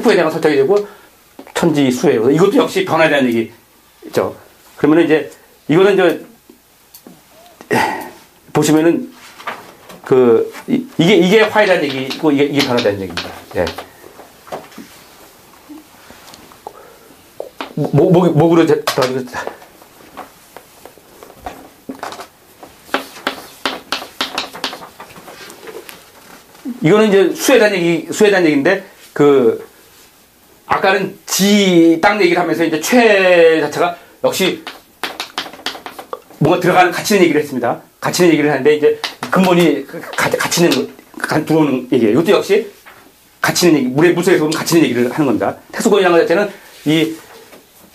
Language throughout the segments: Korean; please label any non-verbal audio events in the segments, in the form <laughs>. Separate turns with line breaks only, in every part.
흑부에 대한 설정이 되고 천지수예요. 이것도 역시 변화에 대한 얘기죠. 그러면 이제 이거는 이제 <clears throat> 보시면은 그 이, 게 이게 화에 대한 얘기고 이게 이게 변화에 대한 얘기입니다. 예. 목, 목, 목으로 더 이거는 이제 수에 대한 얘기, 수에 대한 얘기인데, 그, 아까는 지, 땅 얘기를 하면서 이제 최 자체가 역시 뭔가 들어가는 갇히는 얘기를 했습니다. 갇히는 얘기를 하는데 이제 근본이 그 가, 갇히는, 들어오는 얘기예요. 이것도 역시 갇히는 얘기, 물에, 물속에서 보면 갇히는 얘기를 하는 겁니다. 태수권이라는 것 자체는 이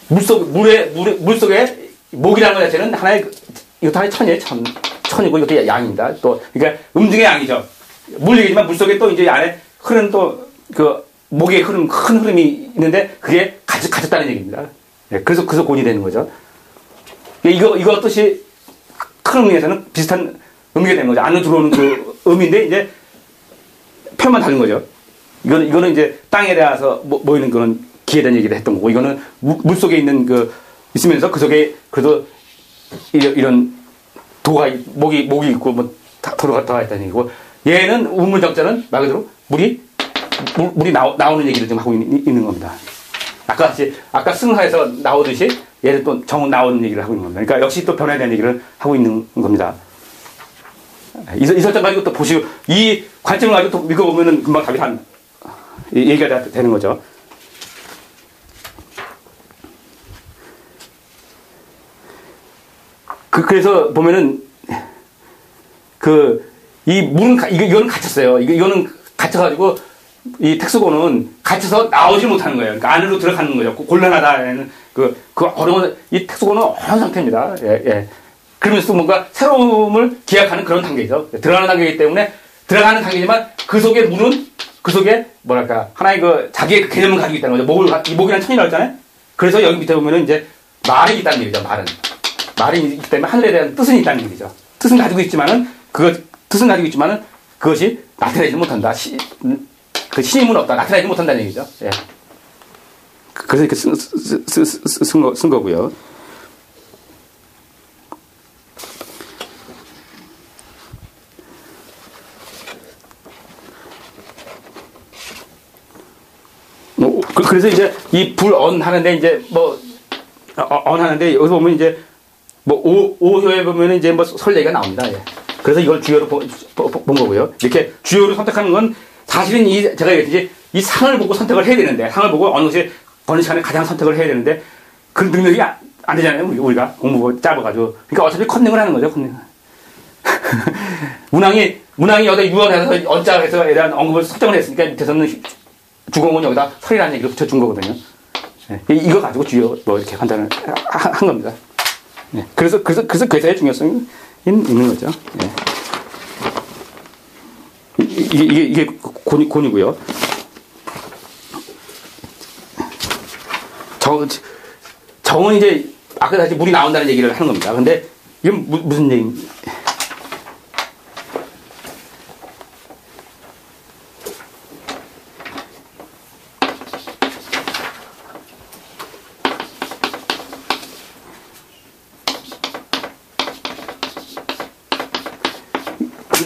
물속, 물에, 물에, 물속에 목이라는 것 자체는 하나의, 그, 이것도 하나의 천이에요, 천. 천이고 이것도 양입니다. 또, 그러니까 음중의 양이죠. 물 얘기지만 물속에 또 이제 안에 흐르는 또 그 목의 흐름, 큰 흐름이 있는데 그게 갇혔, 갇혔다는 얘기입니다. 네, 그래서, 그래서 곤이 되는 거죠. 이거, 이거 뜻이 큰 의미에서는 비슷한 의미가 되는 거죠. 안으로 들어오는 그 의미인데 이제 표현만 다른 거죠. 이거는, 이거는 이제 땅에 대해서 모이는 그런 기에 대한 얘기를 했던 거고 이거는 물 속에 있는 그 있으면서 그 속에 그래도 이런, 이런 도가, 목이, 목이 있고 뭐 도로가 들어가 있다는 얘기고 얘는 우물적자는 말 그대로 물이 물, 물이 나오, 나오는 얘기를 지금 하고 있, 는 겁니다. 아까 아까 승하에서 나오듯이 얘는 또 정은 나오는 얘기를 하고 있는 겁니다. 그러니까 역시 또 변화에 대한 얘기를 하고 있는 겁니다. 이, 이 설정 가지고 또 보시고 이 관점을 가지고 또 읽어보면은 금방 답이 한 얘기가 되는 거죠. 그, 그래서 보면은 그이 문은, 이거, 이거는 갇혔어요. 이거, 이거는 갇혀가지고, 이 특수고는 갇혀서 나오지 못하는 거예요. 그러니까 안으로 들어가는 거죠. 곤란하다는 그, 그 어려운, 이 특수고는 어려운 상태입니다. 예, 예. 그러면서 뭔가 새로움을 기약하는 그런 단계죠. 들어가는 단계이기 때문에 들어가는 단계지만 그 속에 문은 그 속에 뭐랄까 하나의 그 자기의 그 개념을 가지고 있다는 거죠. 목을 이 목이란 천이라고 했잖아요. 그래서 여기 밑에 보면은 이제 말이 있다는 얘기죠. 말은 말이 있기 때문에 하늘에 대한 뜻은 있다는 얘기죠. 뜻은 가지고 있지만은 그것 뜻은 가지고 있지만은 그것이 나타내지 못한다. 시, 그 신임은 없다. 나타내지 못한다는 얘기죠. 예. 그래서 이렇게 쓴, 쓴, 쓴, 쓴, 거, 쓴 거고요. 뭐, 그, 그래서 이제 이 불언 하는데 이제 뭐, 어, 언 하는데 여기서 보면 이제 뭐 오, 오효에 보면 이제 뭐설 얘기가 나옵니다. 예. 그래서 이걸 주요로 본, 본 거고요. 이렇게 주요로 선택하는 건 사실은 이, 제가 얘기했듯이 이 상을 보고 선택을 해야 되는데, 상을 보고 어느 것이 어느 시간에 가장 선택을 해야 되는데, 그 능력이 안, 안 되잖아요. 우리가 공부 짧아가지고. 그러니까 어차피 컨닝을 하는 거죠, 컨닝. <laughs> 문항이, 문항이 여기다 유언해서 언자에서에 대한 언급을 설정을 했으니까 밑에서는 주공은 여기다 설이라는 얘기를 붙여준 거거든요. 네. 이거 가지고 주요 뭐 이렇게 판단을 한 겁니다. 네. 그래서, 그래서, 그래서 괴사의 중요성이 있는 거죠. 예. 이게, 이게, 이게 곤, 곤이고요. 정, 정은 이제, 아까 다시 물이 나온다는 얘기를 하는 겁니다. 근데, 이건 무, 무슨 얘기,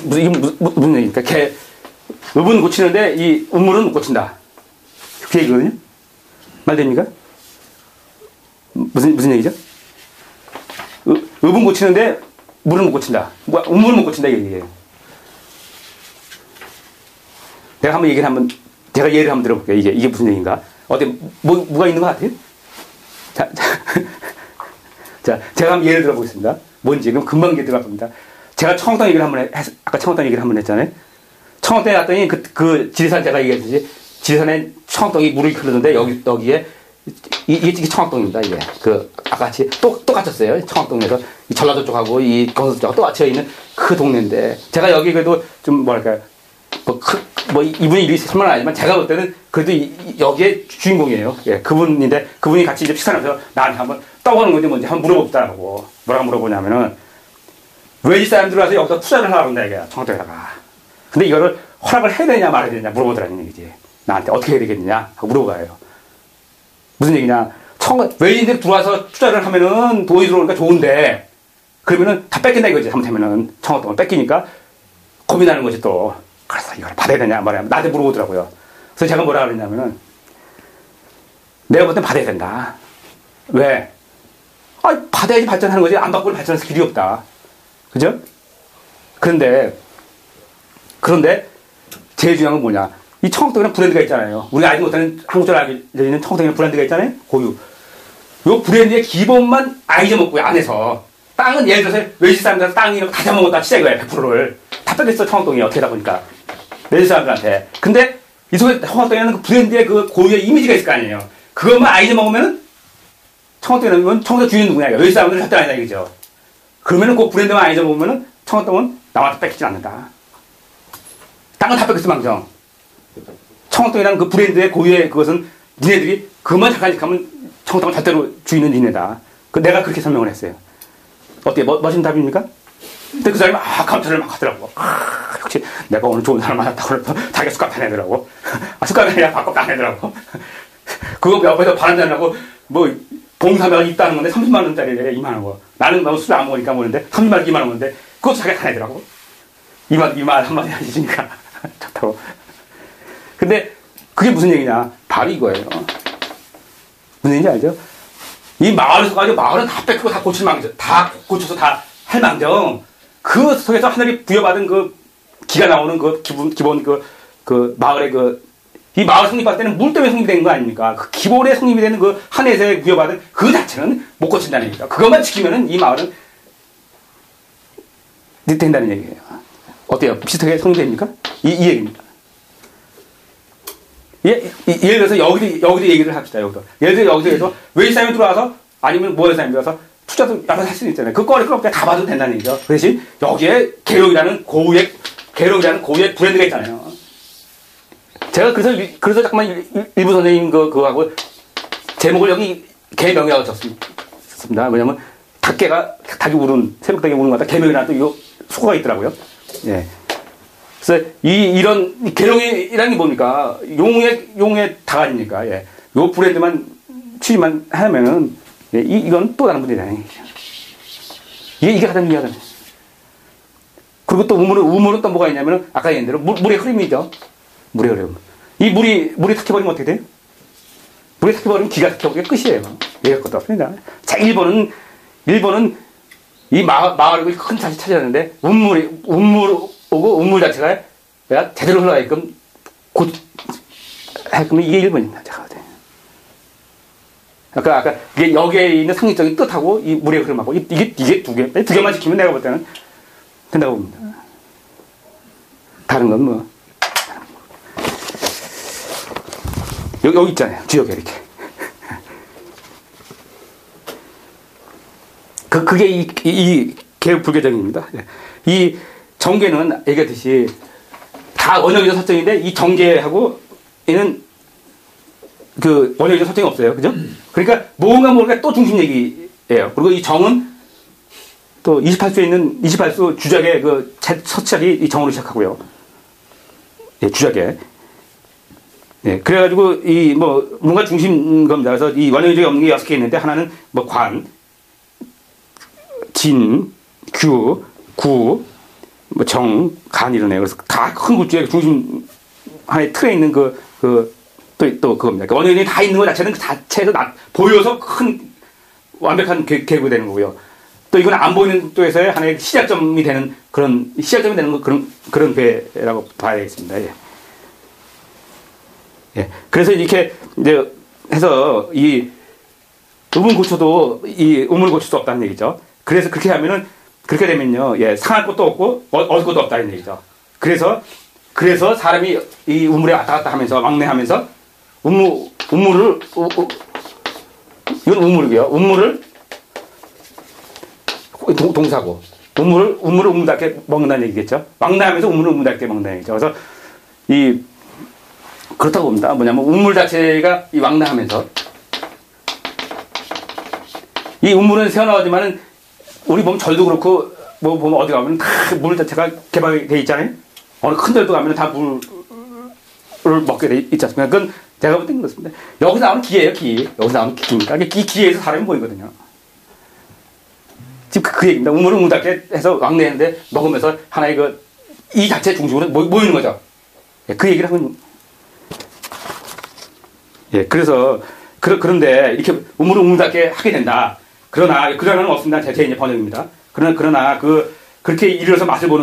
무슨, 무슨, 무슨 얘기입니까? 개, 읍은 고치는데 이 우물은 못 고친다. 그 얘기거든요? 말 됩니까? 무슨, 무슨 얘기죠? 읍, 은 고치는데 물은 못 고친다. 뭐, 우물은 못 고친다. 이 얘기예요. 내가 한번 얘기를 한번, 제가 예를 한번 들어볼게요. 이게, 이게 무슨 얘기인가? 어디, 뭐, 뭐가 있는 것 같아요? 자, 자, <laughs> 자, 제가 한번 예를 들어보겠습니다. 뭔지, 그럼 금방 이게 들어갈 겁니다. 제가 청학당 얘기를 한번 했, 아까 청학당 얘기를 한번 했잖아요. 청학당에 갔더니 그, 그 지리산 제가 얘기했듯이 지리산에 청학동이 물이 흐르는데 여기, 여기에 이, 이게 청학동입니다, 이게. 그, 아까 같이 또, 또 갇혔어요. 청학동에서 이 전라도 쪽하고 이 경상도 쪽하고 또 갇혀 있는 그 동네인데 제가 여기 그래도 좀 뭐랄까, 뭐, 그, 뭐 이분이 이름이 설명은 아니지만 제가 볼 때는 그래도 이, 여기에 주인공이에요. 예, 그분인데 그분이 같이 이제 식사하면서 나한테 한번 떠오는 건지 뭔지 한번 물어봅시다라고. 뭐라고 물어보냐면은 외지 사람들 와서 여기서 투자를 하라고 한다 이거야 청와대에다가 근데 이거를 허락을 해야 되냐 말아야 되냐 물어보더라는 얘기지 나한테 어떻게 해야 되겠느냐 하고 물어봐요. 무슨 얘기냐? 청, 외인들이 들어와서 투자를 하면은 돈이 들어오니까 좋은데, 그러면은 다 뺏긴다 이거지, 잘못하면은. 청어동을 뺏기니까 고민하는 거지 또. 그래서 이걸 받아야 되냐 말이야. 나한테 물어보더라고요. 그래서 제가 뭐라 그랬냐면은, 내가 볼땐 받아야 된다. 왜? 아, 받아야지 발전하는 거지. 안 받고는 발전할 길이 없다. 그죠? 그런데, 그런데, 제일 중요한 건 뭐냐. 이 청학동에는 브랜드가 있잖아요. 우리가 알지 못하는 한국적으로 알고 있는 청학동에는 브랜드가 있잖아요. 고유. 요 브랜드의 기본만 아 잊어먹고요, 안에서. 땅은 예를 들어서 외지 사람들 땅이 다 잡아먹었다 치자 이거야, 100%를. 다 뺏겼어, 청학동이. 어떻게 다 보니까. 외지 사람들한테. 근데 이 속에 청학동에는 그 브랜드의 그 고유의 이미지가 있을 거 아니에요. 그것만 아 잊어먹으면 청학동에 넣으면 청학동 주인 누구냐, 외지 사람들은 절대 아니다, 이거죠. 그러면은 그 브랜드만 아 잊어먹으면은 청학동은 남한테 뺏기지 않는다. 땅은 다 뺏겼어, 망정. 청학동이라는 그 브랜드의 고유의 그것은 니네들이 그만 잠깐 하면 청학동은 절대로 주인은 니네다. 그 내가 그렇게 설명을 했어요. 어때? 멋, 멋진 답입니까? 근데 그 사람이 아, 감탄을 막 하더라고. 아, 역시 내가 오늘 좋은 사람 만났다고 자기가 숟가락 다 내더라고. 아, 숟가락이 아니라 바꿔 다 내더라고. 그거 옆에서 바람자라고 뭐 봉사자가 있다는 건데 30만 원짜리래 2만 원 거. 나는 너무 술안 먹으니까 모르는데 30만 원 2만 원 건데 그것도 자기가 다 내더라고. 이말 이말 한마디 해주니까 좋다고. 근데 그게 무슨 얘기냐? 바로 이거예요. 무슨 얘기인지 알죠? 이 마을에서 가지고 마을은 다 뺏고 다 고칠 망정, 다 고쳐서 다 할 망정. 그 속에서 하늘이 부여받은 그 기가 나오는 그 기본 기본 그, 그 마을의 그, 이 마을 성립할 때는 물 때문에 성립된 거 아닙니까? 그 기본에 성립이 되는 그 하늘에서 부여받은 그 자체는 못 고친다는 얘기죠. 그것만 지키면은 이 마을은 된다는 얘기예요. 어때요? 비슷하게 성립됩니까? 이, 이 얘기입니다. 예, 예를 들어서 여기도, 여기도 얘기를 합시다, 여기도. 예를 들어 여기서 해서 외지 사람이 들어와서 아니면 모의 사람이 들어와서 투자도 여러 할 수는 있잖아요. 그 거리 그럼 다 봐도 된다는 얘기죠. 그 대신 여기에 개록이라는 고유의, 개록이라는 고유의 브랜드가 있잖아요. 제가 그래서, 그래서 잠깐만 일부 선생님 그, 그거하고 제목을 여기 개명이라고 썼습니다. 왜냐면 닭개가, 닭이 우는, 새벽 닭이 우는 것 같다. 개명이라는 또 수고가 있더라고요. 예. 그래서 이, 이런, 계룡이라는 게 뭡니까? 용의, 용의 닭 아닙니까? 예. 요 브랜드만 취지만 하면은, 예, 이, 이건 또 다른 분이잖아요. 이게, 이게 가장 중요하잖아요. 그리고 또 우물은, 우물은 또 뭐가 있냐면은, 아까 얘기한 대로 물, 물의 흐름이죠. 물의 흐름. 이 물이, 물이 탁해버리면 어떻게 돼요? 물이 탁해버리면 기가 탁해버리면 끝이에요. 얘기할 것도 없습니다. 자, 일본은, 일본은 이 마, 마을을 큰 자치 찾았는데, 운물이, 운물, 오고 음물 자체가 내가 제대로 흘러가게끔 곧 했으면 이게 1번입니다. 제가 아까, 아까, 이게 여기에 있는 상징적인 뜻하고 이 물의 흐름하고 이게, 이게 두 개, 두 개만 지키면 내가 볼 때는 된다고 봅니다. 다른 건 뭐. 여기, 여기 있잖아요. 지역에 이렇게. 그, 그게 이, 이, 이 불교정입니다. 이 정계는 얘기했듯이 다 원형이적 설정인데 이 정계하고 얘는 그 원형이적 설정이 없어요. 그죠? 그러니까 뭔가 모르게 또 중심 얘기예요. 그리고 이 정은 또 28수에 있는 28수 주작의 그 서치학이 이 정으로 시작하고요. 예, 주작에. 예, 그래가지고 이 뭐 뭔가 중심 겁니다. 그래서 이 원형적이 없는 게 여섯 개 있는데 하나는 뭐 관, 진, 규, 구, 뭐 정, 간 이러네요. 그래서 다큰 굴주의 중심 안에 틀에 있는 그, 그, 또, 또 그겁니다. 그러니까 원인이 다 있는 것 자체는 그 자체에서 나, 보여서 큰 완벽한 개, 개구가 되는 거고요. 또 이건 안 보이는 쪽에서의 하나의 시작점이 되는 그런, 시작점이 되는 거, 그런, 그런 괴라고 봐야겠습니다. 예. 예. 그래서 이렇게 이제 해서 이 우물 고쳐도 이 우물 고칠 수 없다는 얘기죠. 그래서 그렇게 하면은 그렇게 되면요, 예, 상할 것도 없고, 어, 얻을 것도 없다는 얘기죠. 그래서, 그래서 사람이 이 우물에 왔다 갔다 하면서, 왕래하면서, 우물, 우물을, 우, 우, 이건 우물이고요. 우물을, 동, 동사고, 우물을, 우물을 우물답게 먹는다는 얘기겠죠. 왕래하면서 우물을 우물답게 먹는다는 얘기죠. 그래서, 이, 그렇다고 봅니다. 뭐냐면, 우물 자체가 이 왕래하면서, 이 우물은 새어나오지만은 우리 보면 절도 그렇고 뭐 보면 어디 가면 다 물 자체가 개발이 돼 있잖아요. 어느 큰 절도 가면 다물 먹게 돼 있지 않습니까? 그건 제가 볼 때는 그렇습니다. 여기서 나오는 기예요, 기. 여기서 나오는 기니까. 이 기에서 사람이 보이거든요. 지금 그, 그 얘기입니다. 우물우물답게 해서 왕래했는데 먹으면서 하나의 그, 이 자체 중심으로 모, 모이는 거죠. 예, 그 얘기를 하면, 예, 그래서, 그, 그런데 이렇게 우물우물답게 하게 된다. 그러나, 그러나는 없습니다. 제, 제 이제 번역입니다. 그러나, 그러나 그, 그렇게 이르러서 맛을 보는